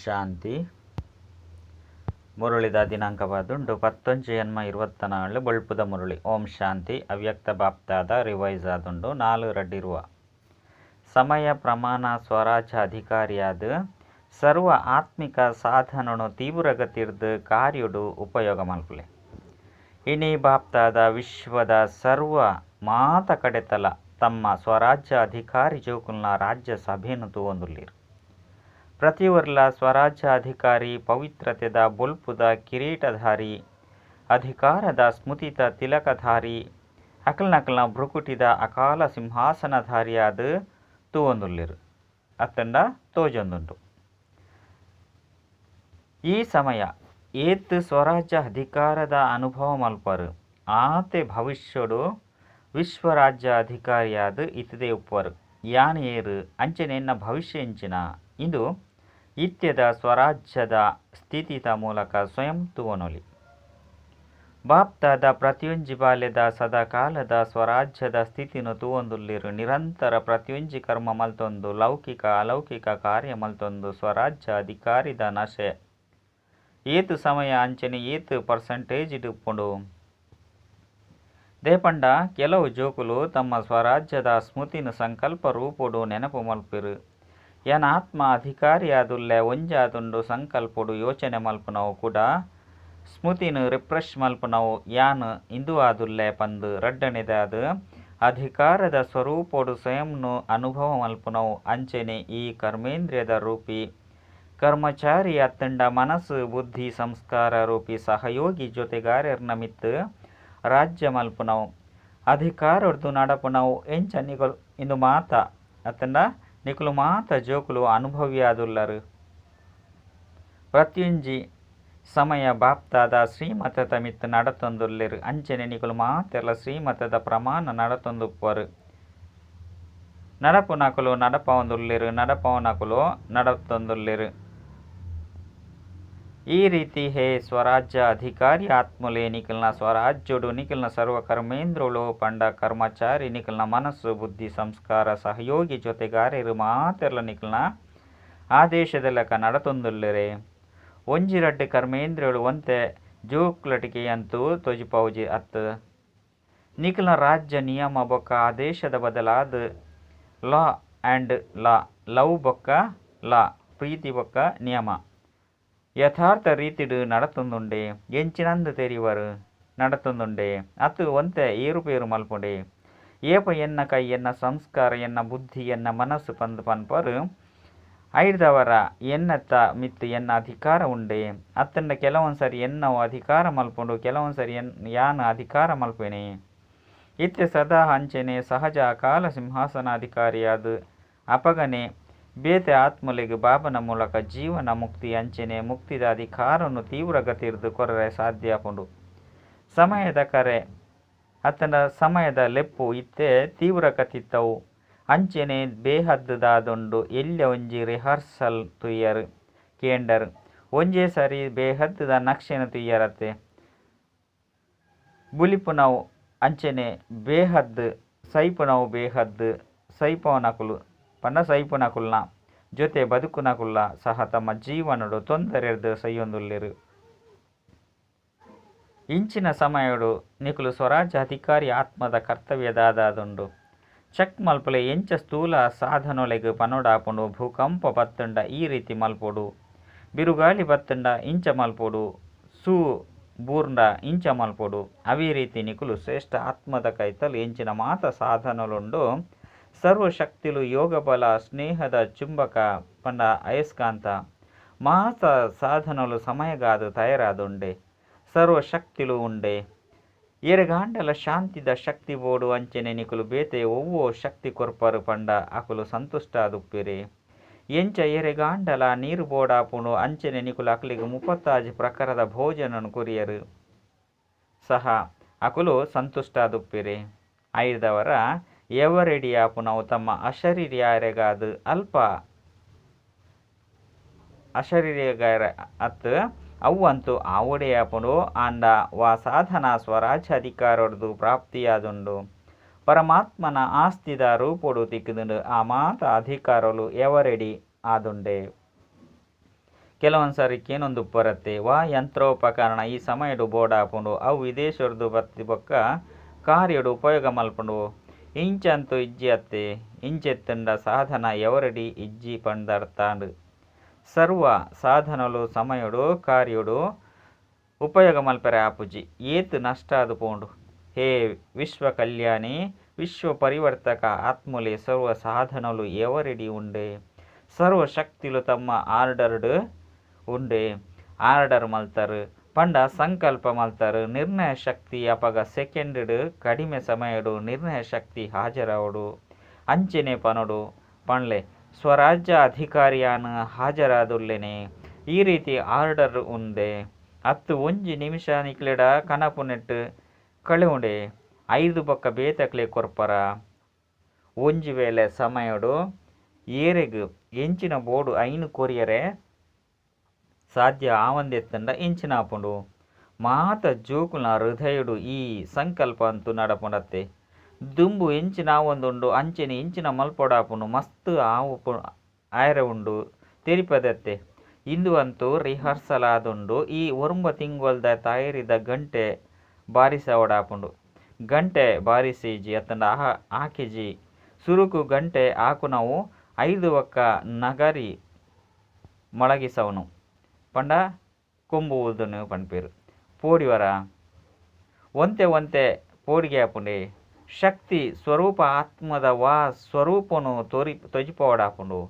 ಶಾಂತಿ. ಮುರುಳಿದ ದಿನಾಂಕವಾದುಂಡು ಪತ್ತೊಂಜಿ ಜನ್ಮ ಇರುವತ್ತ ನಾಳು ಬೊಳ್ಪುದ ಮುರುಳಿ. ಓಂ ಶಾಂತಿ. ಅವ್ಯಕ್ತ ಬಾಪ್ತಾದ ರಿವೈಸ್ ಆದುಂಡು ನಾಲು ರಡ್ಡಿರುವ. ಸಮಯ ಪ್ರಮಾಣ ಸ್ವರಾಜ ಅಧಿಕಾರಿಯಾದ ಸರ್ವ ಆತ್ಮಿಕ ಸಾಧನನು ತೀವ್ರಗತಿರ್ದು ಕಾರ್ಯುಡು ಉಪಯೋಗ ಮಲ್ಪುಲೆ ಇನಿ ಬಾಪ್ತಾದ ವಿಶ್ವದ ಸರ್ವ ಮಾತ ಕಡೆತಲ ತಮ್ಮ ಸ್ವರಾಜ್ಯ ಅಧಿಕಾರಿ ಜೋಕುಲ್ನ ರಾಜ್ಯ ಸಭೆಯನ್ನು ತೂವೊಂದುಲ್ಲಿರು. ಪ್ರತಿಯೊರ್ಲ ಸ್ವರಾಜ್ಯ ಅಧಿಕಾರಿ ಪವಿತ್ರತೆದ ಬೊಲ್ಪುದ ಕಿರೀಟಧಾರಿ, ಅಧಿಕಾರದ ಸ್ಮುತಿತ ತಿಲಕಧಾರಿ, ಅಕಲ್ನಕಲ್ನ ಭ್ರುಕುಟಿದ ಅಕಾಲ ಸಿಂಹಾಸನಧಾರಿಯಾದ ತೂವೊಂದುಲ್ಲಿರು ಅತ್ತಂಡ ತೋಜೊಂದುಂಡು ಈ ಸಮಯ ಏತ್ ಸ್ವರಾಜ್ಯ ಅಧಿಕಾರದ ಅನುಭವ ಮಲ್ಪರು. ಆತೆ ಭವಿಷ್ಯಡು ವಿಶ್ವರಾಜ್ಯ ಅಧಿಕಾರಿಯಾದ ಇತದೆ ಉಪ್ಪರು ಯಾನೇರು ಅಂಚೆನೆನ್ನ ಭವಿಷ್ಯ ಇಂಚಿನ ಇಂದು ಇತ್ಯದ ಸ್ವರಾಜ್ಯದ ಸ್ಥಿತಿತ ಮೂಲಕ ಸ್ವಯಂ ತುವನೊಲಿ. ಬಾಪ್ತಾದ ಪ್ರತಿಯೊಂಜಿ ಬಾಲ್ಯದ ಸದಾಕಾಲದ ಸ್ವರಾಜ್ಯದ ಸ್ಥಿತಿನು ತೂವೊಂದುಲ್ಲಿರು ನಿರಂತರ ಪ್ರತಿಯೊಂಜಿ ಕರ್ಮ ಮಲ್ತೊಂದು, ಲೌಕಿಕ ಅಲೌಕಿಕ ಕಾರ್ಯ ಮಲ್ತೊಂದು, ಸ್ವರಾಜ್ಯ ಅಧಿಕಾರಿದ ನಶೆ. ಏತು ಸಮಯ ಅಂಚನೆ ಏತು ಪರ್ಸೆಂಟೇಜ್ ಇಟ್ಟುಕೊಂಡು ದೇಪಂಡ, ಕೆಲವು ಜೋಕುಲು ತಮ್ಮ ಸ್ವರಾಜ್ಯದ ಸ್ಮೃತಿನ ಸಂಕಲ್ಪ ರೂಪುಡು ನೆನಪು ಮಲ್ಪಿರು. ಯನ ಆತ್ಮ ಅಧಿಕಾರಿಯಾದುಲ್ಲೆ ಒಂಜಾದುಂಡು ಸಂಕಲ್ಪುಡು ಯೋಚನೆ ಮಲ್ಪುನವು ಕೂಡ. ಸ್ಮೃತಿನ ರಿಫ್ರೆಶ್ ಮಲ್ಪುನವು, ಯಾನ್ ಇಂದು ಆದುಲ್ಲೆ ಪಂದು ಅದು. ಅಧಿಕಾರದ ಸ್ವರೂಪೊಡು ಸ್ವಯಂನು ಅನುಭವ ಮಲ್ಪುನವು, ಅಂಚನೆ ಈ ಕರ್ಮೇಂದ್ರಿಯದ ರೂಪಿ. ಕರ್ಮಚಾರಿ ಅತ್ತಂಡ ಮನಸ್ಸು, ಬುದ್ಧಿ, ಸಂಸ್ಕಾರ ರೂಪಿ, ಸಹಯೋಗಿ ಜೊತೆಗಾರರ್ನ ನಮಿತ್ ರಾಜ್ಯ ಮಲ್ಪುನವು. ಅಧಿಕಾರರ್ದು ನಡಪುನವು, ಎಂಚನಿಗಳು, ಇಂದು ಮಾತ ಅತ್ತಂಡ ನಿಕುಲು ಮಾತ ಜೋಕುಲು ಅನುಭವಿಯಾದುಲ್ಲರು ಪ್ರತಿಯೊಂಜಿ ಸಮಯ ಬಾಪ್ತಾದ ಶ್ರೀಮತದ ಮಿತ್ ನಡತೊಂದುಲ್ಲಿರು ಅಂಚನೆ ನಿಕುಲು ಮಾತೆಲ್ಲ ಶ್ರೀಮತದ ಪ್ರಮಾಣ ನಡತೊಂದುಪ್ಪರು ನಡಪುನಕುಲು ನಡಪವಂದುಲ್ಲಿರು ನಡಪವನಕುಲು ನಡತೊಂದುಲ್ಲಿರು ಈ ರೀತಿ ಹೇ ಸ್ವರಾಜ್ಯ ಅಧಿಕಾರಿ ಆತ್ಮಲೇ ನಿಖಿಲ್ನ ಸ್ವರಾಜ್ಯುಡು ನಿಖಿಲ್ನ ಸರ್ವ ಕರ್ಮೇಂದ್ರುಳು ಪಂಡ ಕರ್ಮಚಾರಿ ನಿಖಿಲ್ನ ಮನಸ್ಸು ಬುದ್ಧಿ ಸಂಸ್ಕಾರ ಸಹಯೋಗಿ ಜೊತೆಗಾರರು ಮಾತೆರ್ಲ ನಿಖಿಲ್ನ ಆದೇಶದ ಲೆಕ್ಕ ನಡತೊಂದುಲ್ಲರೆ. ಒಂಜಿರಡ್ಡೆ ಕರ್ಮೇಂದ್ರಳು ಒಂತೆ ಜೋಕ್ಲಟಿಕೆಯಂತೂ ತೊಜಿಪೌಜಿ ಅತ್ತ. ನಿಖಿಲ್ನ ರಾಜ್ಯ ನಿಯಮ ಬೊಕ್ಕ ಆದೇಶದ ಬದಲಾದ ಲಾ ಆ್ಯಂಡ್ ಲಾ, ಲವ್ ಬೊಕ್ಕ ಲಾ, ಪ್ರೀತಿ ಬೊಕ್ಕ ನಿಯಮ. ಯಥಾರ್ಥ ರೀತಿಡು ನಡತೊಂದುಂಡೆ ಎಂಚಿನಂದ ತೆರಿವರು ನಡತೊಂದುಂಡೆ, ಅತ್ತು ಒಂತೆ ಏರುಪೇರು ಮಲ್ಪುಂಡೆ. ಏಪ ಎನ್ನ ಕೈ, ಎನ್ನ ಸಂಸ್ಕಾರ, ಎನ್ನ ಬುದ್ಧಿ, ಎನ್ನ ಮನಸ್ಸು ಪಂದು ಪನ್ಪರು ಐದವರ ಎನ್ನತ್ತ ಮಿತ್ತು ಎನ್ನ ಅಧಿಕಾರ ಉಂಡೆ. ಅತ್ತಂಡ ಕೆಲವೊಂದ್ಸರಿ ಎನ್ನವು ಅಧಿಕಾರ ಮಲ್ಪುಂಡು, ಕೆಲವೊಂದ್ಸರಿ ಎನ್ ಯಾನ ಅಧಿಕಾರ ಮಲ್ಪೆನೆ ಇತ್ತೆ ಸದಾ ಹಂಚನೆ, ಸಹಜ ಕಾಲ ಸಿಂಹಾಸನಾಧಿಕಾರಿಯಾದ ಅಪಗನೆ ಬೇತೆ ಆತ್ಮಲಿಗೆ ಬಾಬನ ಮೂಲಕ ಜೀವನ ಮುಕ್ತಿ, ಅಂಚನೆ ಮುಕ್ತಿದ ಅಧಿಕಾರವನ್ನು ತೀವ್ರಗತಿರ್ದು ಕೊರರೆ ಸಾಧ್ಯ ಪುಂಡು ಸಮಯದ ಕರೆ ಅತನ ಸಮಯದ ಲೆಪ್ಪು ಇತ್ತೆ ತೀವ್ರ ಅಂಚನೆ ಅಂಚೆನೆ ಬೇಹದ್ದುದಾದುಂಡು ಎಲ್ಯ ಒಂಜಿ ರಿಹರ್ಸಲ್ ತುಯ್ಯರ್ ಕೇಂಡರ್, ಒಂಜೇ ಸರಿ ಬೇಹದ್ದದ ನಕ್ಷೆನ ತುಯ್ಯರತ್ತೆ. ಬುಲಿಪುನವು ಅಂಚನೆ ಬೇಹದ್ದು, ಸೈಪುನವು ಬೇಹದ್ದು, ಸೈಪವನಕುಲು ಪಂಡ ಸೈಪುನಕುಲ್ನ ಜೊತೆ ಬದುಕುನಕುಲ್ಲ ಸಹ ತಮ್ಮ ಜೀವನಡು ತೊಂದರೆರ್ದು ಸೈಯೊಂದುಲ್ಲಿರು. ಇಂಚಿನ ಸಮಯಡು ನಿಕುಲು ಸ್ವರಾಜ್ಯ ಅಧಿಕಾರಿ ಆತ್ಮದ ಕರ್ತವ್ಯದಾದಾದುಂಡು. ಚೆಕ್ ಮಲ್ಪಲೆ ಎಂಚ ಸ್ಥೂಲ ಸಾಧನೊಲೆಗ್ ಪನೋಡಾಪುಂಡು ಭೂಕಂಪ ಬತ್ತುಂಡ ಈ ರೀತಿ ಮಲ್ಪೊಡು. ಬಿರುಗಾಳಿ ಬತ್ತಂಡ ಇಂಚ ಮಲ್ಪೊಡು. ಸೂ ಬೂರ್ಂಡ ಇಂಚ ಮಲ್ಪೊಡು. ಅವೇ ರೀತಿ ನಿಕುಲು ಶ್ರೇಷ್ಠ ಆತ್ಮದ ಕೈತಲು ಎಂಚಿನ ಮಾತ ಸಾಧನಲುಂಡು ಸರ್ವಶಕ್ತಿಲು ಯೋಗ ಬಲ, ಸ್ನೇಹದ ಚುಂಬಕ, ಪಂಡ ಅಯಸ್ಕಾಂತ. ಮಾತ ಸಾಧನಲು ಸಮಯಗಾದು ತಯಾರಾದುಂಡೆ, ಸರ್ವಶಕ್ತಿಲು ಉಂಡೆ. ಎರೆಗಾಂಡಲ ಶಾಂತಿದ ಶಕ್ತಿ ಬೋಡು ಅಂಚೆನೆ ನಿಕುಲು ಬೇತೆ ಒವ್ವೋ ಶಕ್ತಿ ಕೊರ್ಪರು ಪಂಡ ಅಕುಲು ಸಂತುಷ್ಟಾದುಪ್ಪಿರೆ. ಎಂಚ ಎರೆಗಾಂಡಲ ನೀರು ಬೋಡಾಪುಣು ಅಂಚೆನೆ ನಿಕುಲು ಅಕಲಿಗೆ ಮುಪ್ಪತ್ತಾಜ್ ಪ್ರಕಾರದ ಭೋಜನನು ಕುರಿಯರು. ಸಹ ಅಕುಲು ಸಂತುಷ್ಟಾದುಪ್ಪಿರೆ. ಐದವರ ಎವರೆಡಿಯಾಪುನವು ತಮ್ಮ ಅಶರೀರ್ಯಾರೆಗಾದು ಅಲ್ಪ ಅಶರೀರ್ಯಗಾರ ಅತ್ ಅವಂತೂ ಆವುಡೆಯಾಪುಡು ಆಂಡ ವಾ ಸಾಧನ ಸ್ವರಾಜ್ಯ ಅಧಿಕಾರದು ಪ್ರಾಪ್ತಿಯಾದುಂಡು. ಪರಮಾತ್ಮನ ಆಸ್ತಿದ ರೂಪೊಡು ತಿಕ್ಕುದುಂಡು ಆ ಮಾತ ಅಧಿಕಾರಲು ಎವರೆಡಿ ಆದುಂಡೆ. ಕೆಲವೊಂದು ಸಾರಿ ಕೇನೊಂದು ಬರುತ್ತೆ ವಾ ಯಂತ್ರೋಪಕರಣ ಈ ಸಮಯಡು ಬೋರ್ಡ್ ಆಪುಂಡು ಅವು ವಿದೇಶರದು ಬತ್ತಿ ಬೊಕ್ಕ ಕಾರ್ಯಡು ಉಪಯೋಗ ಮಲ್ಪುಂಡು. ಇಂಚಂತು ಇಜ್ಜಿ ಅತ್ತೆ ಇಂಚೆತ್ತಂಡ ಸಾಧನ ఎవరడి ఇజ్జి పండర్తాండు ಸರ್ವ ಸಾಧನಲು ಸಮಯಡು ಕಾರ್ಯಡು ಉಪಯೋಗ ಮಲ್ಪರೆ ಆಪುಜಿ ಏತ್ ನಷ್ಟ ಅದು ಪೋಂಡು ಹೇ ವಿಶ್ವ ಕಲ್ಯಾಣಿ ವಿಶ್ವ ಪರಿವರ್ತಕ ಆತ್ಮಲೆ ಸರ್ವ ಸಾಧನಲು ఎవరిడి ఉండే ಸರ್ವ ಶಕ್ತಿಲು ತಮ್ಮ ಆರ್ಡರ್ಡ್ ఉండే ಆರ್ಡರ್ ಮಲ್ತರು ಪಂಡ ಸಂಕಲ್ಪ ಮಲ್ತರು, ನಿರ್ಣಯ ಶಕ್ತಿ ಅಪಗ ಸೆಕೆಂಡ್ ಕಡಿಮೆ ಸಮಯಡು, ನಿರ್ಣಯ ಶಕ್ತಿ ಹಾಜರಾವಡು. ಅಂಚನೆ ಪನಡು ಪಣ್ಲೆ ಸ್ವರಾಜ್ಯ ಅಧಿಕಾರಿಯಾನ ಹಾಜರಾದುಲ್ಲೆನೆ. ಈ ರೀತಿ ಆರ್ಡರ್ ಉಂದೆ. ಹತ್ತು ಒಂಜಿ ನಿಮಿಷ ನಿಕ್ಲೆಡ ಕನಪು ನೆಟ್ಟು ಕಳೆವುಂಡೆ ಐದು ಪಕ್ಕ ಬೇತಕ್ಲೆ ಕೊರ್ಪರ. ಒಂಜಿ ವೇಳೆ ಸಮಯಡು, ಏರೆಗ್, ಎಂಚಿನ ಬೋರ್ಡು ಐನು ಕೊರಿಯರೆ ಸಾಧ್ಯ ಆವಂದೆತ್ತಂಡ ಇಂಚಿನಾಪುಂಡು ಮಾತ ಜೋಕುಲ್ನ ಹೃದಯಡು ಈ ಸಂಕಲ್ಪ ಅಂತೂ ನಡಪುಂಡತ್ತೆ. ದುಂಬು ಇಂಚಿನ ಒಂದುಂಡು ಅಂಚೆನೆ ಇಂಚಿನ ಮಲ್ಪೊಡಾಪುಂಡು ಮಸ್ತ್ ಆವು ಆಯರೆ ಉಂಡು ತಿರಿಪದತ್ತೆ. ಇಂದು ಅಂತೂ ರಿಹರ್ಸಲ್ ಆದುಂಡು, ಈ ಒರ್ಮ ತಿಂಗೊಲ್ದ ತಯಾರಿದ ಗಂಟೆ ಬಾರಿಸ ಓಡಾಪುಂಡು ಗಂಟೆ ಬಾರಿಸಿಜಿ ಅತ್ತಂಡ ಆಹ ಆಕೆಜಿ ಸುರುಕು ಗಂಟೆ ಆಕು ನಾವು ಐದು ಒಕ್ಕ ನಗರಿ ಮೊಳಗಿಸವನು. ಪಂಡ ಕೊಂಬು ಊದುನು ಪನ್ಪೇರು ಪೋಡಿವರ ಒಂತೆ ಒಂತೆ ಪೋಡಿಗೆ ಆಪುಂಡೆ ಶಕ್ತಿ ಸ್ವರೂಪ ಆತ್ಮದ ವಾ ಸ್ವರೂಪನು ತೋರಿ ತೊಜಿಪೋಡಾಪುಂಡು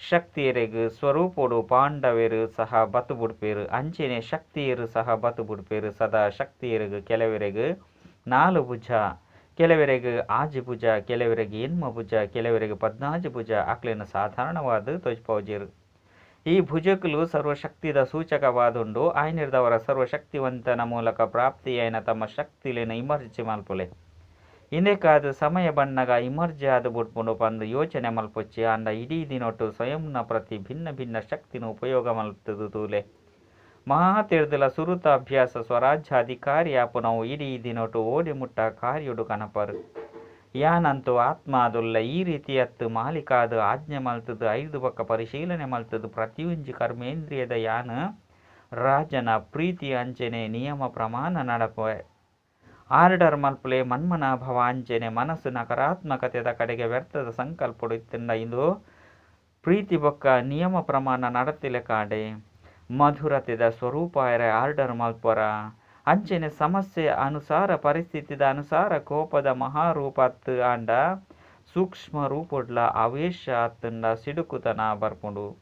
ಶಕ್ತಿಯರಿಗೆ ಸ್ವರೂಪಡು ಪಾಂಡವೆರು ಸಹ ಬತ್ತು ಬಿಡ್ಪೇರು ಅಂಚೆನೆ ಶಕ್ತಿಯರು ಸಹ ಬತ್ತು ಬಿಡ್ಪೇರು ಸದಾ ಶಕ್ತಿಯರಿಗೆ ಕೆಲವರಿಗೆ ನಾಲು ಭುಜ, ಕೆಲವರಿಗೆ ಆಜು ಭುಜ, ಕೆಲವರಿಗೆ ಎನ್ಮ ಭುಜ, ಕೆಲವರಿಗೆ ಪದ್ನಾಜು ಭುಜ ಅಕ್ಲೇನು ಸಾಧಾರಣವಾದ ತೊಜ್ಪೋಜಿರು ಈ ಭುಜಕುಲು ಸರ್ವಶಕ್ತಿದ ಸೂಚಕವಾದುಂಡು ಆಯ್ನಿರ್ದವರ ಸರ್ವಶಕ್ತಿವಂತನ ಮೂಲಕ ಪ್ರಾಪ್ತಿಯೈನ ತಮ್ಮ ಶಕ್ತಿಲೇನ ಇಮರ್ಜಿ ಮಲ್ಪುಲೆ. ಇಂದೇ ಕಾದು ಸಮಯ ಬಣ್ಣಗ ಇಮರ್ಜಿ ಆದ ಬುಟ್ಪುಂಡು ಪಂದು ಯೋಚನೆ ಮಲ್ಪೊಚ್ಚಿ ಅಂಡ ಇಡೀ ದಿನೊಟ್ಟು ಸ್ವಯಂನ ಪ್ರತಿ ಭಿನ್ನ ಭಿನ್ನ ಶಕ್ತಿನ ಉಪಯೋಗ ಮಲ್ತದು ತೂಲೆ. ಮಹಾತಿರ್ದಲ ಸುರುತ ಅಭ್ಯಾಸ ಸ್ವರಾಜ್ಯ ಅಧಿಕಾರಿ ಆಪು ನಾವು ಇಡೀ ದಿನೊಟ್ಟು ಓಡಿ ಮುಟ್ಟ ಕಾರ್ಯುಡು ಕನಪರು. ಯಾನಂತೂ ಆತ್ಮ ಅದುಲ್ಲ ಈ ರೀತಿ ಅತ್ತು ಮಾಲಿಕಾದು ಆಜ್ಞೆ ಮಲ್ತದು, ಐದು ಪಕ್ಕ ಪರಿಶೀಲನೆ ಮಲ್ತದು, ಪ್ರತಿಯೊಂಜಿ ಕರ್ಮೇಂದ್ರಿಯದ ಯಾನ, ರಾಜನ ಪ್ರೀತಿ ಅಂಚನೆ ನಿಯಮ ಪ್ರಮಾಣ ನಡಪುವೆ. ಆರ್ಡರ್ ಮಲ್ಪಲೆ ಮನ್ಮನಾಭವ ಅಂಚನೆ ಮನಸ್ಸು ನಕಾರಾತ್ಮಕತೆದ ಕಡೆಗೆ ವ್ಯರ್ಥದ ಸಂಕಲ್ಪ ಇತ್ತಿಂದ ಇಂದು ಪ್ರೀತಿ ಬೊಕ್ಕ ನಿಯಮ ಪ್ರಮಾಣ ನಡತಿಲೆ ಕಾಡೆ. ಮಧುರತೆದ ಸ್ವರೂಪ ಆರ್ಡರ್ ಮಲ್ಪರ ಅಂಚನೆ ಸಮಸ್ಯೆ ಅನುಸಾರ, ಪರಿಸ್ಥಿತಿದ ಅನುಸಾರ ಕೋಪದ ಮಹಾರೂಪತ್ ಆಂಡ ಸೂಕ್ಷ್ಮ ರೂಪುಡ್ಲ ಅವೇಶ ಅತ್ತಂಡ ಸಿಡುಕುತನ ಬರ್ಪುಂಡು.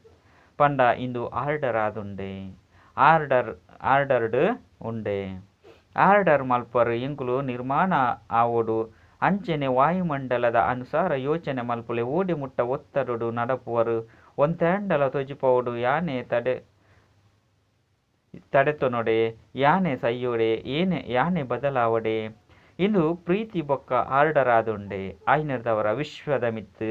ಪಂಡ ಇಂದು ಆರ್ಡರ್ ಆದುಂಡೆ. ಆರ್ಡರ್, ಆರ್ಡರ್ಡ್ ಉಂಡೆ. ಆರ್ಡರ್ ಮಲ್ಪರು ಇಂಕುಲು ನಿರ್ಮಾಣ ಆವೋಡು. ಅಂಚನೆ ವಾಯುಮಂಡಲದ ಅನುಸಾರ ಯೋಚನೆ ಮಲ್ಪುಲೆ ಓಡಿ ಮುಟ್ಟ ಒತ್ತಡುಡು ನಡಪುವರು. ಒಂತೆಂಡಲ ತೊಜಿಪೋಡು, ಯಾನೆ ತಡೆ ತಡೆತೊನೊಡೆ ಯಾನೆ ಸಯ್ಯೋಡೆ ಏನೆ, ಯಾನೆ ಬದಲಾವಡೆ. ಇಂದು ಪ್ರೀತಿ ಬೊಕ್ಕ ಆರ್ಡರ್ ಆದುಂಡೆ ಆಯ್ನರ್ದವರ ವಿಶ್ವದ ಮಿತ್ತ್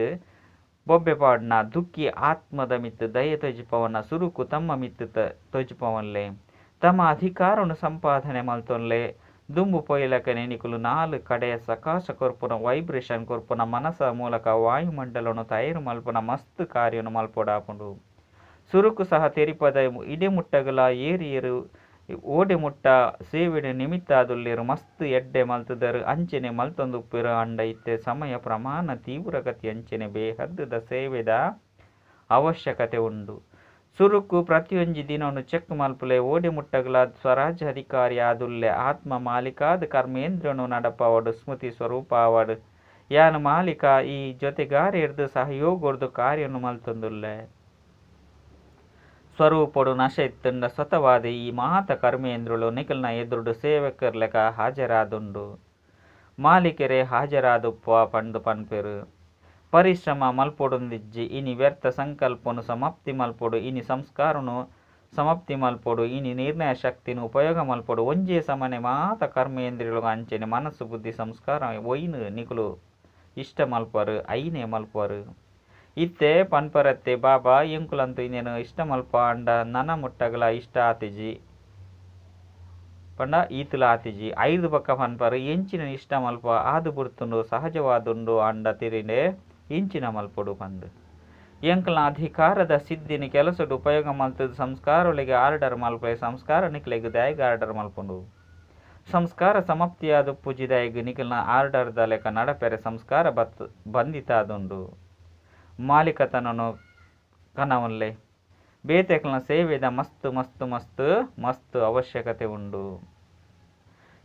ಬೊಬ್ಬೆ ಪಾಡ್ನ ದುಃಖಿ ಆತ್ಮದ ಮಿತ್ ದಯೆ ತೊಜಿಪವನ ಸುರುಕು ತಮ್ಮ ಮಿತ್ ತೊಜಿಪವನ್ಲೆ. ತಮ್ಮ ಅಧಿಕಾರವನ್ನು ಸಂಪಾದನೆ ಮಲ್ತೊನ್ಲೆ. ದುಂಬು ಪೊಯ್ಲಕ ನೆನಿಕುಲು ನಾಲ್ ಕಡೆಯ ಸಕಾಶ ಕೊರ್ಪುನ, ವೈಬ್ರೇಷನ್ ಕೊರ್ಪುನ, ಮನಸ ಮೂಲಕ ವಾಯುಮಂಡಲವನ್ನು ತಯಾರು ಮಲ್ಪುನ, ಮಸ್ತ್ ಕಾರ್ಯವನ್ನು ಮಲ್ಪೊಡಾಪುಂಡು. ಸುರುಕು ಸಹ ತೆರಿಪದ ಇಡೆಮುಟ್ಟಗಲ ಏರಿಯರು ಓಡೆ ಮುಟ್ಟ ಸೇವೆಡೆ ನಿಮಿತ್ತ ಮಸ್ತ್ ಎಡ್ಡೆ ಮಲ್ತದರು. ಅಂಚನೆ ಮಲ್ತೊಂದುಪ್ಪಿರು ಅಂಡ ಇತ್ತೆ. ಸಮಯ ಪ್ರಮಾಣ ತೀವ್ರಗತಿ ಅಂಚನೆ ಬೇಹದ್ದದ ಸೇವೆದ ಅವಶ್ಯಕತೆ ಉಂಡು. ಸುರುಕು ಪ್ರತಿಯೊಂಜಿ ದಿನವನ್ನು ಚೆಕ್ ಮಲ್ಪುಲೆ ಓಡಿ ಮುಟ್ಟಗಲ ಸ್ವರಾಜ್ಯ ಅಧಿಕಾರಿ ಆದುಲ್ಲೆ ಆತ್ಮ ಮಾಲಿಕಾದ ಕರ್ಮೇಂದ್ರನು ನಡಪವಡು ಸ್ಮೃತಿ ಸ್ವರೂಪ ಅವಡು ಯಾನು ಮಾಲಿಕ ಈ ಜೊತೆಗಾರ ಹಿಡ್ದು ಸಹಯೋಗರ್ದು ಕಾರ್ಯನು ಮಲ್ತೊಂದುಲ್ಲೆ. ಸ್ವರೂಪಡು ನಶ ಇತ್ತಂಡ ಸ್ವತವಾದ ಈ ಮಾತ ಕರ್ಮೇಂದ್ರುಳು ನಿಖಲ್ನ ಎದುರುಡು ಸೇವಕರ್ಲೆಕ ಹಾಜರಾದುಂಡು ಮಾಲಿಕೆರೆ ಹಾಜರಾದುಪ್ಪ ಪಂಡು ಪನ್ಪೆರು ಪರಿಶ್ರಮ ಮಲ್ಪೊಡೊಂದಿಜ್ಜಿ ಇನಿ ವ್ಯರ್ಥ ಸಂಕಲ್ಪನು ಸಮಾಪ್ತಿ ಮಲ್ಪೊಡು ಇನಿ ಸಂಸ್ಕಾರನು ಸಮಾಪ್ತಿ ಮಲ್ಪೊಡು ಇನಿ ನಿರ್ಣಯ ಶಕ್ತಿನು ಉಪಯೋಗ ಮಲ್ಪೊಡು ಒಂಜೇ ಸಮನೆ ಮಾತ ಕರ್ಮೇಂದ್ರಿಯೊಳಗ ಅಂಚೆನೆ ಮನಸ್ಸು ಬುದ್ಧಿ ಸಂಸ್ಕಾರ ಒಯ್ನು ನಿಕುಲು ಇಷ್ಟ ಮಲ್ಪರು ಐನೇ ಇತ್ತೆ ಪನ್ಪರತ್ತೆ ಬಾಬಾ ಎಂಕುಲಂತು ಇನ್ನೇನು ಇಷ್ಟ ಮಲ್ಪ ಅಂಡ ನನ ಮುಟ್ಟಗಲ ಇಷ್ಟ ಆತಿಜಿ. ಪಂಡ ಈತುಲ ಆತಿಜಿ. ಐದು ಬಕ್ಕ ಪನ್ಪರ್ ಎಂಚಿನ ಇಷ್ಟ ಮಲ್ಪ ಆದು ಬುರ್ತುಂಡು ಸಹಜವಾದುಂಡು ಅಂಡ ತಿರಿಂಡೆ ಇಂಚಿನ ಮಲ್ಪೊಡು ಪಂದು ಎಂಕ್ಲ ಅಧಿಕಾರದ ಸಿದ್ಧಿನಿ ಕೆಲಸಡು ಉಪಯೋಗ ಮಲ್ತದ ಸಂಸ್ಕಾರಗಳಿಗೆ ಆರ್ಡರ್ ಮಲ್ಪೆ ಸಂಸ್ಕಾರ ನಿಕ್ಲೆಗ್ ದಯಗ ಆರ್ಡರ್ ಮಲ್ಪುಂಡು. ಸಂಸ್ಕಾರ ಸಮಾಪ್ತಿಯಾದ ಪೂಜಿದಾಯಿಗೆ ನಿಖಿಲ್ನ ಆರ್ಡರ್ದ ಲೆಕ್ಕ ನಡಪೆರೆ ಸಂಸ್ಕಾರ ಬತ್ ಬಂದಿತಾದುಂಡು. ಮಾಲೀಕತನನು ಕನವನ್ಲೆ ಬೇತೆಕ್ಲನ ಸೇವೆದ ಮಸ್ತ್ ಮಸ್ತ್ ಮಸ್ತ್ ಮಸ್ತ್ ಅವಶ್ಯಕತೆ ಉಂಡು.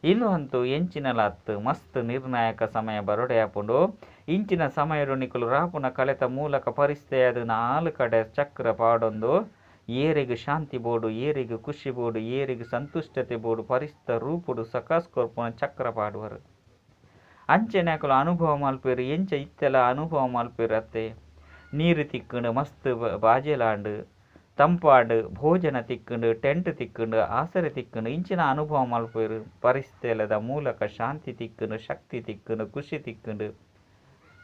ಇನ್ನು ಅಂತೂ ಎಂಚಿನಲತ್ತು ಮಸ್ತ್ ನಿರ್ಣಾಯಕ ಸಮಯ ಬರೊಡೆಯಾಪುಂಡು ಇಂಚಿನ ಸಮಯರು ನಿಕುಲು ರಾಪುನ ಕಳೆತ ಮೂಲಕ ಪರಿಸ್ಥಿತಿಯಾದ ನಾಲ್ಕು ಕಡೆ ಚಕ್ರ ಪಾಡೊಂದು. ಏರಿಗು ಶಾಂತಿ ಬೋಡು, ಏರಿಗ ಖುಷಿ ಬೋಡು, ಏರಿಗ ಸಂತುಷ್ಟತೆ ಬೋಡು, ಪರಿಸ್ಥ ರೂಪುಡು ಸಕಾಸ್ಕೊರ್ಪುನ ಚಕ್ರ ಪಾಡುವರು. ಅಂಚೆನಾಕಲು ಅನುಭವ ಮಲ್ಪೇರು ಎಂಚ ಇತ್ತೆಲ ಅನುಭವ ಮಲ್ಪೇರು ಅತ್ತೆ. ನೀರು ತಿಕ್ಕುಂಡು ಮಸ್ತ್ ಬಾಜೆಲಾಂಡು, ತಂಪಾಂಡ್, ಭೋಜನ ತಿಕ್ಕುಂಡು, ಟೆಂಟ್ ತಿಕ್ಕುಂಡು, ಆಸರೆ ತಿಕ್ಕುಂಡು, ಇಂಚಿನ ಅನುಭವ ಮಲ್ಪೇರು ಪರಿಸ್ಥಿತಿಯಲ್ಲದ ಮೂಲಕ ಶಾಂತಿ ತಿಕ್ಕುಂಡು, ಶಕ್ತಿ ತಿಕ್ಕುಂಡು, ಖುಷಿ ತಿಕ್ಕುಂಡು.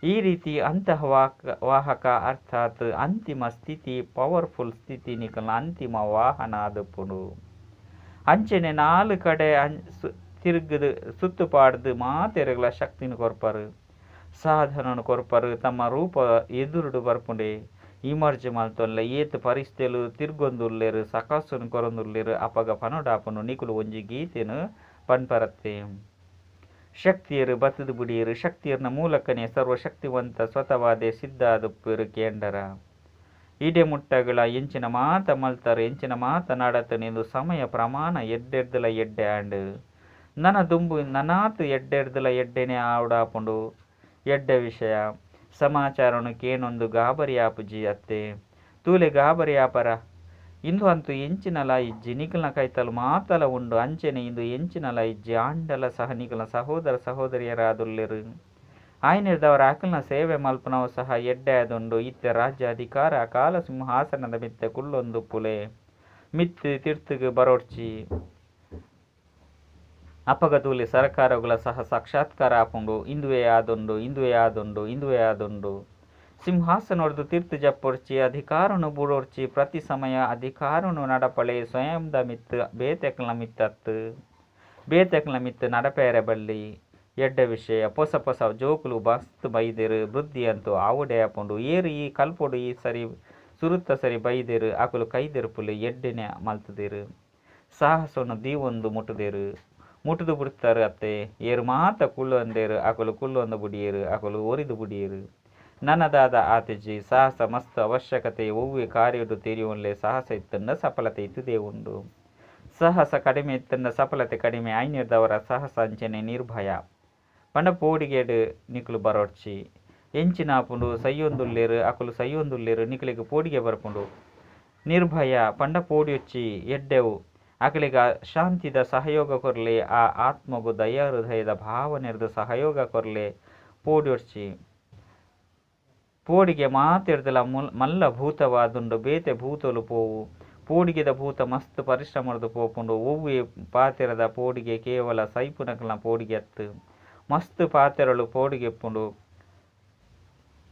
ಈ ರೀತಿ ಅಂತಹ ವಾಹಕ ವಾಹಕ ಅರ್ಥಾತ್ ಅಂತಿಮ ಸ್ಥಿತಿ, ಪವರ್ಫುಲ್ ಸ್ಥಿತಿ ನಿಕಲ್ನ ಅಂತಿಮ ವಾಹನ ಆದುಪ್ಪುಂಡು ಅಂಚನೆ ನಾಲ್ಕು ಕಡೆ ತಿರುಗದು ಸುತ್ತು ಪಾಡ್ದು ಮಾತೆರೆಗಳ ಶಕ್ತಿನ ಕೊರ್ಪರು. ಸಾಧನನು ಕೊರ್ಪರು, ತಮ್ಮ ರೂಪ ಎದುರುಡು ಬರ್ಪುಂಡೆ. ಇಮರ್ಜ್ ಮಲ್ತೊನ್ಲೆ ಏತ್ ಪರಿಸ್ಥಿತಿಲು ತಿರ್ಗೊಂದುಲ್ಲೆರು ಸಕಾಸುನು ಕೊರೊಂದುಲ್ಲೆರು, ಅಪಗ ಪನೊಡಾಪುನು ನಿಕುಲು ಒಂಜಿ ಗೀತೆನು ಪನ್ಪರತ್ತೆ. ಶಕ್ತಿಯರು ಬತ್ತದು ಬುಡಿಯರು, ಶಕ್ತಿಯರ್ನ ಮೂಲಕನೇ ಸರ್ವಶಕ್ತಿವಂತ ಸ್ವತವಾದೆ ಸಿದ್ಧಾದುಪ್ಪರು ಕೇಂಡರ. ಇಡೆ ಮುಟ್ಟಗಳ ಎಂಚಿನ ಮಾತ ಮಲ್ತಾರೆ, ಎಂಚಿನ ಮಾತ ನಡತನೆಂದು ಸಮಯ ಪ್ರಮಾಣ ಎಡ್ಡೆಡ್ದಲ ಎಡ್ಡೆ ಆಂಡ್. ನನ ದುಂಬು, ನನಾತು ಎಡ್ಡೆಡ್ದಲ ಎಡ್ಡೆನೆ ಆವಡಾಪುಂಡು. ಎಡ್ಡೆ ವಿಷಯ. ಸಮಾಚಾರನು ಕೇನೊಂದು ಗಾಬರಿ ಆಪುಜಿ ಅತ್ತೆ ತೂಲೆ ಗಾಬರಿ ಆಪರ ಇಂದು ಅಂತೂ ಎಂಚಿನಲ ಇಜ್ಜಿ ನಿಖಲ್ನ ಕೈತಲು ಮಾತಲ ಉಂಡು ಅಂಚೆನೆ ಇಂದು ಎಂಚಿನಲ ಇಜ್ಜಿ ಆಂಡಲ ಸಹ ನಿಖಲ್ನ ಸಹೋದರ ಸಹೋದರಿಯರಾದುಲ್ಲೆರು ಆಯ್ನಿರ್ದವರ ಅಕಲ್ನ ಸೇವೆ ಮಲ್ಪನವು ಸಹ ಎಡ್ಡೆ ಆದುಂಡು ಇತ್ತೆ ರಾಜ್ಯ ಅಧಿಕಾರ ಕಾಲ ಸಿಂಹಾಸನದ ಮಿತ್ತೆ ಕುಲ್ಲೊಂದು ಪುಲೆ. ಮಿತ್ತಿ ತಿರ್ತುಗು ಬರೋಡ್ಚಿ. ಅಪಗತೂಲಿ ಸರಕಾರಗಳ ಸಹ ಸಾಕ್ಷಾತ್ಕಾರ ಆಪುಂಡು ಇಂದುವೆ ಆದುಂಡು ಇಂದುವೆ ಆದುಂಡು ಇಂದುವೆ ಆದುಂಡು ಸಿಂಹಾಸನೊಡೆದು ತೀರ್ಥ ಜಪ್ಪೊರ್ಚಿ ಅಧಿಕಾರನು ಬೂಡೋರ್ಚಿ, ಪ್ರತಿ ಸಮಯ ಅಧಿಕಾರನು ನಡಪಳೆ, ಸ್ವಯಂದ ಮಿತ್ ಬೇತೆಕ್ಲ ಮಿತ್ತತ್ತು. ಬೇತೆಕ್ಲ ಮಿತ್ ನಡಪೇರೆ ಬಳ್ಳಿ ಎಡ್ಡ ವಿಷಯ, ಪೊಸ ಪೊಸ ಜೋಕುಲು ಬಸ್ತ್ ಬೈದಿರು ಬುದ್ಧಿ ಅಂತೂ ಆವುಡೆ ಆಪುಂಡು ಏರು ಈ ಕಲ್ಪೊಡು ಈ ಸರಿ, ಸುರುತ್ತ ಸರಿ ಬೈದಿರು, ಅಕುಲು ಕೈದಿರು ಪುಲಿ ಎಡ್ಡೆನೆ ಮಲ್ತದಿರು. ಸಾಹಸವನ್ನು ದೀವೊಂದು ಮುಟ್ಟುದೆರು. ಮುಟ್ಟುದು ಬಿಡ್ತಾರೆ ಅತ್ತೆ. ಏರು ಮಾತ ಕುಲ್ಲು ಅಂದೇರು ಅಕಲು ಕುಲ್ಲು ಅಂದ ಬುಡಿಯೇರು ಅಕಲು ಒರಿದು ಬುಡಿಯೇರು. ನನ್ನದಾದ ಆತಿಜಿ, ಸಾಹಸ ಮಸ್ತ್ ಅವಶ್ಯಕತೆ, ಒವ್ವೆ ಕಾರ್ಯದು ತೆರೆಯುವಲ್ಲೇ ಸಾಹಸ ಇತ್ತನ್ನ ಸಫಲತೆ ಇತ್ತದೇ ಉಂಡು. ಸಾಹಸ ಕಡಿಮೆ ಇತ್ತನ್ನ ಸಫಲತೆ ಕಡಿಮೆ ಐನಿರ್ದವರ ಸಾಹಸ ಅಂಚನೆ ನಿರ್ಭಯ. ಪಂಡ ಪೋಡಿಗೆಡು ನಿಕ್ಲು ಬರೋಡ್ಚಿ. ಎಂಚಿನಾಪುಂಡು ಸೈಯೊಂದುಲ್ಲೇರು ಅಕಲು ಸೈಯೊಂದುಲ್ಲೇರು ನಿಕ್ಲಿಗೆ ಪೋಡಿಗೆ ಬರ್ಪುಂಡು. ನಿರ್ಭಯ ಪಂಡ ಪೋಡಿಯೊಚ್ಚಿ ಎಡ್ಡೆವು. ಅಕಲಿಗ ಶಾಂತಿದ ಸಹಯೋಗ ಕೊರಲಿ, ಆ ಆತ್ಮಗು ದಯಾ ಹೃದಯದ ಭಾವನೆರ್ದು ಸಹಯೋಗ ಕೊರಲಿ. ಪೋಡಿಯೊಡ್ಚಿ. ಪೋಡಿಗೆ ಮಾತಿರ್ದಲ ಮುಲ್ ಮಲ್ಲ ಭೂತವಾದುಂಡು ಬೇತೆ ಭೂತಲು ಪೋವು. ಪೋಡಿಗೆದ ಭೂತ ಮಸ್ತ್ ಪರಿಶ್ರಮರ್ದು ಪೋಪುಂಡು ಒವ್ವೆ ಪಾತೆರದ ಪೋಡಿಗೆ ಕೇವಲ ಸೈಪುನಕಲ್ನ ಪೋಡಿಗೆ ಅತ್ತು. ಮಸ್ತ್ ಪಾತಿರಲು ಪೋಡಿಗೆ ಪುಂಡು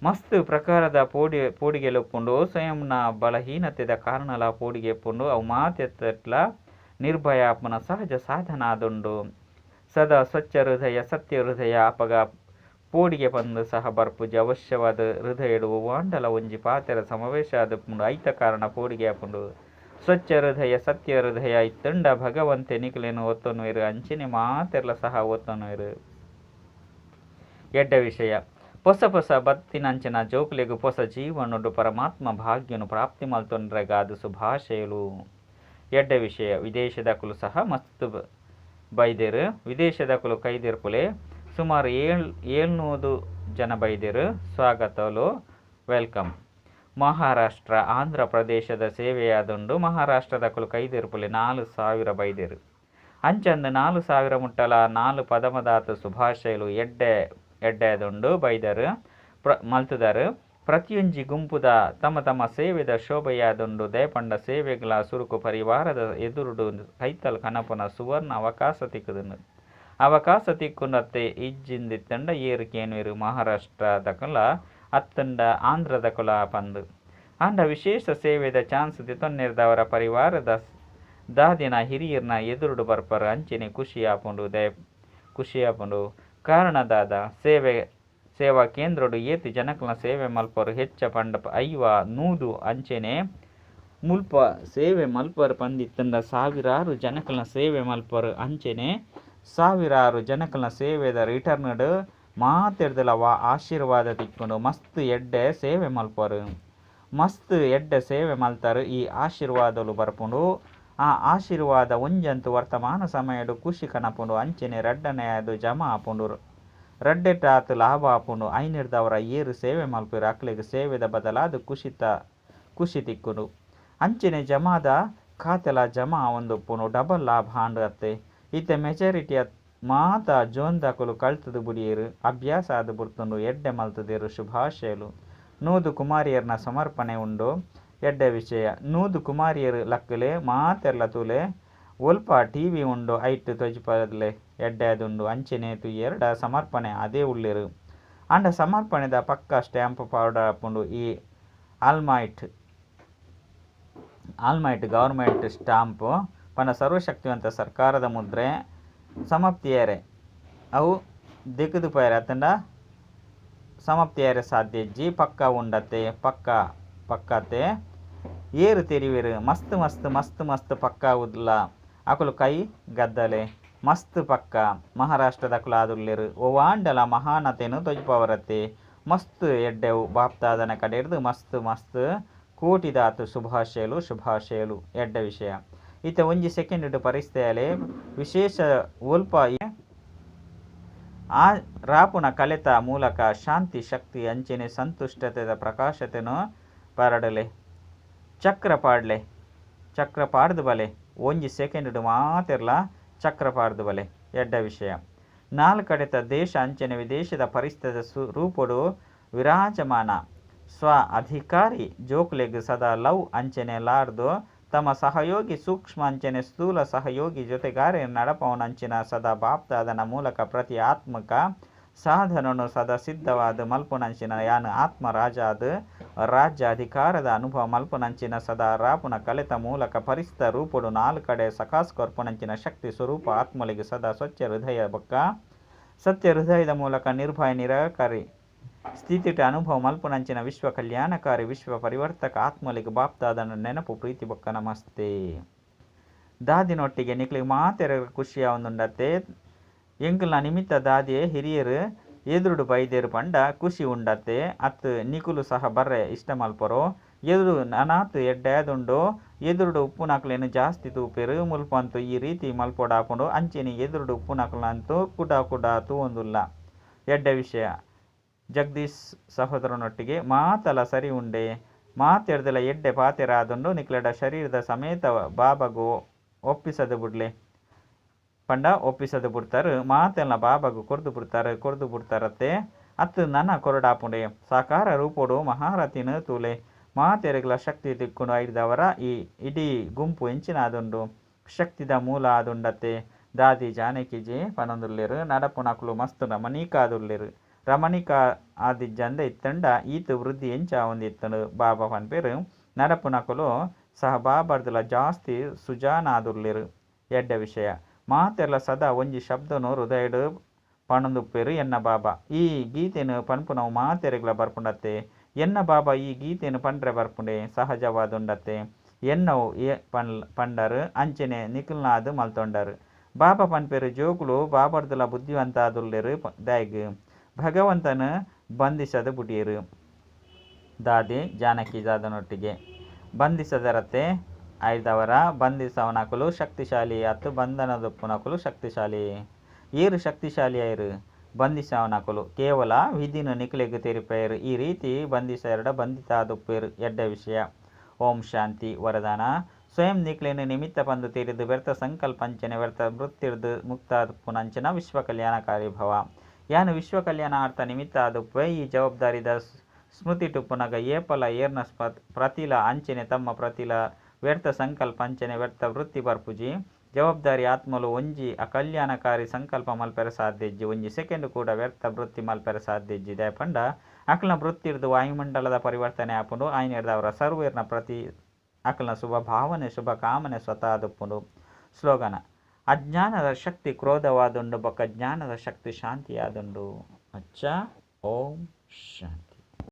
ಮಸ್ತ್ ಪ್ರಕಾರದ ಪೋಡಿ ಪೋಡಿಗೆಲೊಪ್ಪುಂಡು ಸ್ವಯಂನ ಬಲಹೀನತೆದ ಕಾರಣಲ ಪೋಡಿಗೆಪ್ಪುಂಡು ಅವು ಮಾತೆತ್ತಟ್ಲ ನಿರ್ಭಯ ಆತ್ಮನ ಸಹಜ ಸಾಧನ ಆದುಂಡು ಸದಾ ಸ್ವಚ್ಛ ಹೃದಯ, ಸತ್ಯ ಹೃದಯ ಅಪಗ ಪೋಡಿಗೆ ಬಂದು ಸಹ ಬರ್ಪುಜಿ ಅವಶ್ಯವಾದ ಹೃದಯಡು ವಾಂಡಲ ಒಂಜಿ ಪಾತೆರ ಸಮಾವೇಶ ಆದಪ್ಪುಂಡು. ಐತ ಕಾರಣ ಪೋಡಿಗೆ ಆಪುಂಡು. ಸ್ವಚ್ಛ ಹೃದಯ, ಸತ್ಯ ಹೃದಯ ಇತ್ತಂಡ ಭಗವಂತೆ ನಿಖಲೇನು ಇರು. ಅಂಚಿನ ಮಾತೆರ್ಲ ಸಹ ಒತ್ತೊನ್ನುವೆರು ಎಡ್ಡ ವಿಷಯ. ಹೊಸ ಪೊಸ ಬತ್ತಿನಂಚಿನ ಜೋಕುಲೆಗು ಹೊಸ ಜೀವನುಡು ಪರಮಾತ್ಮ ಭಾಗ್ಯನು ಪ್ರಾಪ್ತಿ ಮಲ್ತೊಂಡ್ರೆಗಾದು ಸುಭಾಷೆಯಲು. ಎಡ್ಡ ವಿಷಯ ವಿದೇಶದಕುಲು ಸಹ ಮಸ್ತ್ ಬೈದಿರು. ವಿದೇಶದಕುಲು ಕೈದಿರ್ಪುಲೆ ಸುಮಾರು ಏಳ್, ಏಳ್ನೂರು ಜನ ಬೈದೇರು. ಸ್ವಾಗತಲು, ವೆಲ್ಕಮ್. ಮಹಾರಾಷ್ಟ್ರ, ಆಂಧ್ರ ಪ್ರದೇಶದ ಸೇವೆಯಾದುಂಡು ಮಹಾರಾಷ್ಟ್ರದಕುಲು ಕೈದಿರ್ಪುಲೆ ನಾಲ್ಕು ಸಾವಿರ ಬೈದೇರು. ಅಂಚಂದು ನಾಲ್ಕು ಸಾವಿರ ಮುಟ್ಟಲ ನಾಲ್ಕು ಪದಮದಾತ ಸುಭಾಷೆಲು ಎಡ್ಡೆ, ಎಡ್ಡೆದುಂಡು ಬೈದರು. ಪ್ರ, ಮಲ್ತುದರು. ಪ್ರತಿಯೊಂಜಿ ಗುಂಪುದ ತಮ್ಮ ತಮ್ಮ ಸೇವೆದ ಶೋಭೆಯಾದುಂಡು ದಯಪಂಡ ಸೇವೆಗಳ ಸುರುಕು ಪರಿವಾರದ ಎದುರುಡು ಕೈತಲ್ ಕನಪನ ಸುವರ್ಣ ಅವಕಾಶ ತಿಕ್ಕುದುಂಡು ಅವಕಾಶ ತಿಕ್ಕುನತ್ತೆ ಇಜ್ಜಿಂದಿತ್ತಂಡ ಏರಿಕೇನುವೆರು ಮಹಾರಾಷ್ಟ್ರದ ಕುಲ, ಅತ್ತಂಡ ಆಂಧ್ರದ ಕುಲ ಪಂದು. ಅಂಡ ವಿಶೇಷ ಸೇವೆದ ಚಾನ್ಸ್ ತಿತ್ತೊನ್ನೆರ್ದವರ ಪರಿವಾರದ ದಾದಿನ ಹಿರಿಯರ್ನ ಎದುರುಡು ಬರ್ಪರ ಅಂಚಿನ ಖುಷಿ ಆಪುಂಡು ದಯ ಖುಷಿ ಆಪುಂಡು ಕಾರಣದಾದ ಸೇವೆ ಸೇವಾ ಕೇಂದ್ರಡು ಏತಿ ಜನಕಲ್ನ ಸೇವೆ ಮಲ್ಪರು ಹೆಚ್ಚ ಪಂಡ ಐವ ನೂದು ಅಂಚೆನೆ ಮುಲ್ಪ ಸೇವೆ ಮಲ್ಪರು ಪಂದಿತ್ತಂದ ಸಾವಿರಾರು ಜನಕಲ್ನ ಸೇವೆ ಮಲ್ಪರು ಅಂಚೆನೆ ಸಾವಿರಾರು ಜನಕಲ್ನ ಸೇವೆದ ರಿಟರ್ನ್ಡ್ ಮಾತೆಡ್ದಲವ ಆಶೀರ್ವಾದ ತಿಕ್ಕೊಂಡು ಮಸ್ತ್ ಎಡ್ಡೆ ಸೇವೆ ಮಲ್ಪರು. ಮಸ್ತ್ ಎಡ್ಡೆ ಸೇವೆ ಮಲ್ತರು ಈ ಆಶೀರ್ವಾದಲು ಬರ್ಪುಂಡು. ಆ ಆಶೀರ್ವಾದ ಒಂಜಂತು ವರ್ತಮಾನ ಸಮಯಡು ಖುಷಿ ಕನಪುಂಡು ಅಂಚೆನೆ ರಡ್ಡನೆಯದು ಜಮಾ ಆಪುಂಡು ರಡ್ಡೆಟಾತ್ ಲಾಭ ಆಪುಂಡು ಐನಿರ್ದವರ ಏರು ಸೇವೆ ಮಲ್ಪಿರು, ಅಕ್ಲೆಗ್ ಸೇವೆದ ಬದಲಾದ ಖುಷಿತ ಖುಷಿ ತಿಕ್ಕುಂಡು ಅಂಚೆನೆ ಜಮಾದ ಖಾತೆಲ ಜಮಾ ಒಂದುಪ್ಪುನು, ಡಬಲ್ ಲಾಭ ಹಾಂಡು ಅತ್ತೆ. ಇತ್ತೆ ಮೆಜಾರಿಟಿಯ ಮಾತ ಜೋಂದಕುಲು ಕಳ್ತದು ಬುಡಿಯರು ಅಭ್ಯಾಸ ಆದ ಬುರ್ತುಂಡು ಎಡ್ಡೆ ಮಲ್ತದಿರು ಶುಭಾಶಯಲು. ನೂದು ಕುಮಾರಿಯರ್ನ ಸಮರ್ಪಣೆ ಉಂಡು ಎಡ್ಡೆ ವಿಷಯ. ನೂದು ಕುಮಾರಿಯರು ಲಕ್ಕಲೆ ಮಾತೆಲ್ಲ ತೂಲೆ ಒಲ್ಪ ಟಿವಿ ಉಂಡು, ಐಟ್ ತೊಜಿಪರ್ಲೆ ಎಡ್ಡೆದುಂಡು ಅದುಂಡು ಅಂಚೆನೆ ತು ಎರಡ ಸಮರ್ಪಣೆ, ಅದೇ ಉಳ್ಳಿರು. ಅಂಡ ಸಮರ್ಪಣೆದ ಪಕ್ಕ ಸ್ಟ್ಯಾಂಪ್ ಪೌಡರ್ ಅಪ್ಪುಂಡು ಈ ಆಲ್ಮೈಟ್ ಆಲ್ಮೈಟ್ ಗೌರ್ಮೆಂಟ್ ಸ್ಟಾಂಪ್ ಪಂಡ ಸರ್ವಶಕ್ತಿವಂತ ಸರ್ಕಾರದ ಮುದ್ರೆ ಸಮಾಪ್ತಿಯರೆ. ಅವು ದಿಕ್ಕದು ಪೈರ ಅತ್ತಂಡ ಸಮಾಪ್ತಿಯರೆ ಸಾಧ್ಯಜ್ಜಿ ಪಕ್ಕ ಉಂಡತೆ, ಪಕ್ಕ ಪಕ್ಕತೆ, ಏರು ತೆರಿವೆರು, ಮಸ್ತ್ ಮಸ್ತ್ ಮಸ್ತ್ ಮಸ್ತ್ ಪಕ್ಕ ಉದ್ಲ. ಅಕುಲು ಕೈ ಗದ್ದಲೆ. ಮಸ್ತ್ ಪಕ್ಕ. ಮಹಾರಾಷ್ಟ್ರದ ಅಕುಲು ಆದುಲ್ಲೆರು ಓವಾಂಡಲ ಮಹಾನತೆನು ತೊಜ್ಪವರತೆ ಮಸ್ತ್ ಎಡ್ಡೆವು ಬಾಪ್ತಾದನ ಕಡೆರ್ದು ಮಸ್ತ್ ಮಸ್ತ್ ಕೋಟಿದಾತು ಶುಭಾಶಯಲು ಶುಭಾಶಯಲು ಎಡ್ಡ ವಿಷಯ. ಈತ ಒಂಜಿ ಸೆಕೆಂಡ್ ಪರಿಸ್ಥಿತಿಯಲೆ ವಿಶೇಷ ಒಲ್ಪ ಆ ರಾಪುನ ಕಲೆತ ಮೂಲಕ ಶಾಂತಿ ಶಕ್ತಿ ಅಂಚಿನ ಸಂತುಷ್ಟತೆದ ಪ್ರಕಾಶತೆನು ಪರಡಲೆ. ಚಕ್ರ ಪಾಡ್ಲೆ. ಚಕ್ರ ಪಾಡ್ದು ಬಲೆ. ಒಂಜಿ ಸೆಕೆಂಡ್ ಮಾತಿರ್ಲ ಚಕ್ರ ಪಾಡ್ದು ಬಲೆ, ಎಡ್ಡ ವಿಷಯ. ನಾಲ್ಕಡೆತ ದೇಶ ಅಂಚನೆ ವಿದೇಶದ ಪರಿಸ್ಥಿತಿ ಸು, ರೂಪುಡು ವಿರಾಜಮಾನ. ಸ್ವ ಅಧಿಕಾರಿ ಜೋಕ್ಲೆಗ್ ಸದಾ ಲವ್ ಅಂಚನೆ ಲಾರ್ದು, ತಮ್ಮ ಸಹಯೋಗಿ ಸೂಕ್ಷ್ಮ ಅಂಚನೆ ಸ್ಥೂಲ ಸಹಯೋಗಿ ಜೊತೆಗಾರೆ ನಡಪವನಂಚಿನ ಸದಾ ಬಾಪ್ತಾದನ ಮೂಲಕ ಪ್ರತಿ ಆತ್ಮಕ ಸಾಧನನು ಸದಾ ಸಿದ್ಧವಾದ ಮಲ್ಪುನಂಚಿನ ಯಾನು ಆತ್ಮ ರಾಜಾದ ಮಲ್ಪನಂಚಿನ ಸದಾ ರಾಪುನ ಕಲೆತ ಮೂಲಕ ಪರಿಸ್ಥ ರೂಪುಡು ನಾಲ್ಕು ಕಡೆ ಸಕಾಸ್ ಕೊರ್ಪುನಂಚಿನ ಶಕ್ತಿ ಸ್ವರೂಪ ಆತ್ಮಲಿಗೆ ಸದಾ ಸ್ವಚ್ಛ ಹೃದಯ ಬಕ್ಕ. ಸತ್ಯ ಹೃದಯದ ಮೂಲಕ ನಿರ್ಭಯ ನಿರಾಕಾರಿ. ಸ್ಥಿತಿಟ ಅನುಭವ ಮಲ್ಪನಂಚಿನ ವಿಶ್ವ ಕಲ್ಯಾಣಕಾರಿ ವಿಶ್ವ ಪರಿವರ್ತಕ ಆತ್ಮಲಿಗೆ ಬಾಪ್ತಾದನ ನೆನಪು ಪ್ರೀತಿ ಬಕ್ಕ ನಮಸ್ತೆ. ದಾದಿನೊಟ್ಟಿಗೆ ನಿಕ್ಲಿಗೆ ಮಾತೆರ ಖುಷಿಯ ಒಂದುಂಡತ್ತೆ ಎಂಕಲ್ನ ನಿಮಿತ್ತ ದಾದಿಯೇ ಹಿರಿಯರು ಎದುರುಡು ಬೈದೇರು ಪಂಡ ಖುಷಿ ಉಂಡತ್ತೆ. ಅತ್ ನಿಕುಲು ಸಹ ಬರ್ರೆ ಇಷ್ಟ ಮಲ್ಪರೋ ಎದುರು ನನಾತ್ ಎಡ್ಡಾದುಂಡು ಎದುರುಡು ಉಪ್ಪು ನಕಲೇನು ಜಾಸ್ತಿ ತೂಪೆರು. ಮುಲ್ಪಂತು ಈ ರೀತಿ ಮಲ್ಪೊಡಾಪುಂಡು ಅಂಚೆನಿ ಎದುರುಡು ಉಪ್ಪು ನಕಲಂತೂ ಕುಡ ಕುಡ ತೂವೊಂದುಲ್ಲ. ಎಡ್ಡ ವಿಷಯ. ಜಗದೀಶ್ ಸಹೋದರನೊಟ್ಟಿಗೆ ಮಾತಲ ಸರಿ ಉಂಡೆ. ಮಾತೆಡ್ದಲ ಎಡ್ಡೆ ಪಾತೆರಾದುಂಡು. ನಿಕ್ಲೆಡ ಶರೀರದ ಸಮೇತ ಬಾಬಗೋ ಒಪ್ಪಿಸದು ಬಿಡ್ಲೆ. ಪಂಡ ಒಪ್ಪಿಸದು ಬಿಡ್ತಾರೆ ಮಾತೆಲ್ಲ ಬಾಬಾಗು ಕೊರ್ದು ಬಿಡ್ತಾರೆ, ಕೊರ್ದು ಬಿಡ್ತಾರತ್ತೆ. ಅತ್ತು ನನ್ನ ಕೊರಡಾಪುಂಡೆ ಸಾಕಾರ ರೂಪೋಡು ಮಹಾರಥಿನ ತೂಲೆ. ಮಾತೆರೆಗಳ ಶಕ್ತಿ ತಿಕ್ಕೊಂಡು ಐದವರ, ಈ ಇಡೀ ಗುಂಪು ಎಂಚಿನಾದುಂಡು ಶಕ್ತಿದ ಮೂಲ ಆದುಂಡತ್ತೆ. ದಾದಿ ಜಾನಕಿಜಿ ಪನೊಂದುಲ್ಲೆರು ನಡಪುನಕುಲು ಮಸ್ತ್ ರಮಣಿಕಾ ರಮಣಿಕ ಆದಿಜ್ಜಂದ ಇತ್ತಂಡ, ಈತ ವೃದ್ಧಿ ಎಂಚ ಒಂದಿತ್ತಂಡು ಬಾಬಾ ಪನ್ಪೇರು. ನಡಪುನಕುಲು ಸಹ ಬಾಬರ್ದಲ ಜಾಸ್ತಿ ಸುಜಾನಾದುಲ್ಲೆರು. ಎಡ್ಡ ವಿಷಯ. ಮಾತೆರ್ಲ ಸದಾ ಒಂಜಿ ಶಬ್ದನು ಹೃದಯಡು ಪಣಂದುಪ್ಪೇರು ಎನ್ನ ಬಾಬಾ. ಈ ಗೀತೆನು ಪನ್ಪುನವು ಮಾತೆರೆಗ್ಲ ಬರ್ಪುಂಡತ್ತೆ. ಎನ್ನ ಬಾಬಾ ಈ ಗೀತೆಯನ್ನು ಪಂಡ್ರೆ ಬರ್ಪುಂಡೆ, ಸಹಜವಾದುಂಡತ್ತೆ. ಎನ್ನವು ಏ ಪನ್ ಪಂಡರು, ಅಂಚೆನೆ ನಿಖಿಲ್ನಾದು ಮಲ್ತೊಂಡರು. ಬಾಬಾ ಪನ್ಪೇರು ಜೋಕುಲು ಬಾಬರ್ದಲ ಬುದ್ಧಿವಂತಾದುಲ್ಲೆರು ದಾಯ್ಗ್. ಭಗವಂತನ ಬಂಧಿಸದ ಬುಡಿಯರು ದಾದಿ ಜಾನಕಿ ಜಾದನೊಟ್ಟಿಗೆ ಬಂಧಿಸದರತೆ ಐದವರ ಬಂಧಿಸವನಕುಲು ಶಕ್ತಿಶಾಲಿ ಅತ್ತು ಬಂಧನದೊಪ್ಪುನಕುಲು ಶಕ್ತಿಶಾಲಿ. ಈರು ಶಕ್ತಿಶಾಲಿ ಐರು ಬಂಧಿಸವನಕುಲು. ಕೇವಲ ವಿಧಿನ ನಿಕ್ಲೆಗ್ ತೀರಿಪೆಯರು. ಈ ರೀತಿ ಬಂಧಿಸ ಎರಡ ಬಂಧಿತಾದೊಪ್ಪೇರು ಎಡ್ಡ ವಿಷಯ. ಓಂ ಶಾಂತಿ ವರದಾನ. ಸ್ವಯಂ ನಿಕ್ಲೆನು ನಿಮಿತ್ತ ಬಂದು ತೀರಿದು ವ್ಯರ್ಥ ಸಂಕಲ್ಪಂಚನೆ, ವ್ಯರ್ಥ ಮೃತ್ಯುರ್ದು ಮುಕ್ತಾದಪ್ಪುನಂಚನ ವಿಶ್ವ ಕಲ್ಯಾಣಕಾರಿ ಭವ. ಯಾನು ವಿಶ್ವ ಕಲ್ಯಾಣಾರ್ಥ ನಿಮಿತ್ತ ಆದುಪ್ಪೆ ಈ ಜವಾಬ್ದಾರಿದ ಸ್ಮೃತಿ ಟುಪ್ಪುನಗ ಏಪಲ ಏರ್ನ ಸ್ಪ ಪ್ರತಿಲ ಅಂಚನೆ ತಮ್ಮ ಪ್ರತಿಲ ವ್ಯರ್ಥ ಸಂಕಲ್ಪ ಅಂಚನೆ ವ್ಯರ್ಥ ವೃತ್ತಿ ಬರ್ಪುಜಿ. ಜವಾಬ್ದಾರಿ ಆತ್ಮಲು ಒಂಜಿ ಅಕಲ್ಯಾಣಕಾರಿ ಸಂಕಲ್ಪ ಮಲ್ಪೆರ ಸಾಧ್ಯಜ್ಜಿ. ಒಂಜಿ ಸೆಕೆಂಡ್ ಕೂಡ ವ್ಯರ್ಥ ವೃತ್ತಿ ಮಲ್ಪೆರೆ ಸಾಧ್ಯಜ್ಜಿ. ದಯಪಂಡ ಪಂಡ, ಅಕಲ್ನ ವೃತ್ತಿರ್ದು ವಾಯುಮಂಡಲದ ಪರಿವರ್ತನೆ ಆಪುಂಡು ಆಯ್ನೆರ್ದವರ ಸರ್ವೇರ್ನ ಪ್ರತಿ ಅಕಲ್ನ ಶುಭ ಭಾವನೆ, ಶುಭ ಕಾಮನೆ ಸ್ವತಃ ದುಪ್ಪುಂಡು. ಸ್ಲೋಗನ ಅಜ್ಞಾನದ ಶಕ್ತಿ ಕ್ರೋಧವಾದುಂಡು, ಬೊಕ್ಕ ಜ್ಞಾನದ ಶಕ್ತಿ ಶಾಂತಿಯಾದುಂಡು. ಅಚ್ಚ, ಓಂ ಶಾಂತಿ